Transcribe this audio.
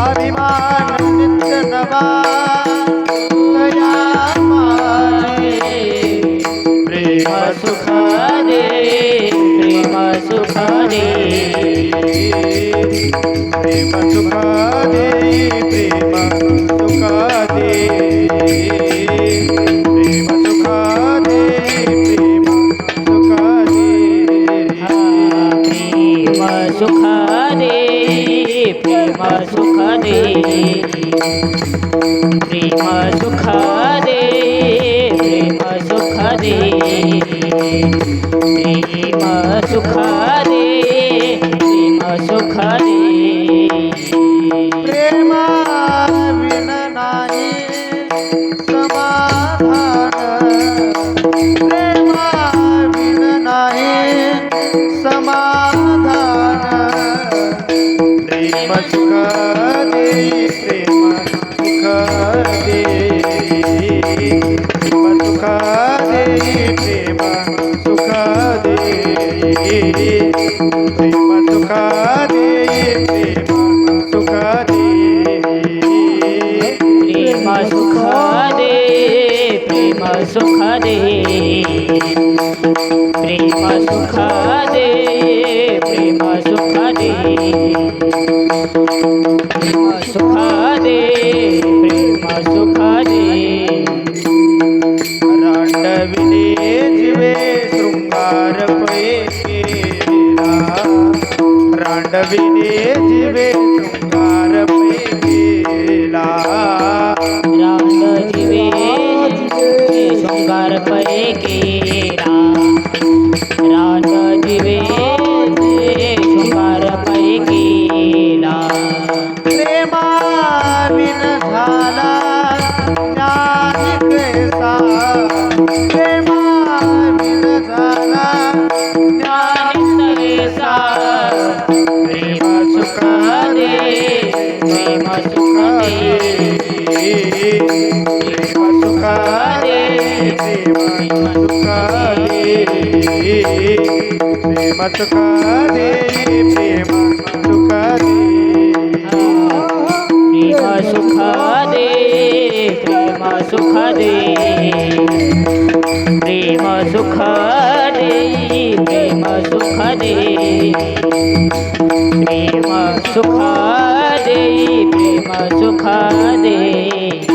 अभिमान नित्य नवा तया माझी प्रेम सुख दे प्रेम सुख दे प्रेम सुख दे प्रेम सुख दे प्रेम सुख दे प्रेम सुख दे प्रेम सुख दे प्रेम सुख दे प्रेम सुख दे प्रेम सुख दे प्रेम सुख दे सुखा देई प्रेमा सुखा दे प्रेमा सुखा अडविले जीवे प्रेम सुख दे प्रेम सुख दे प्रेम सुख दे प्रेम सुख दे प्रेम सुख दे प्रेम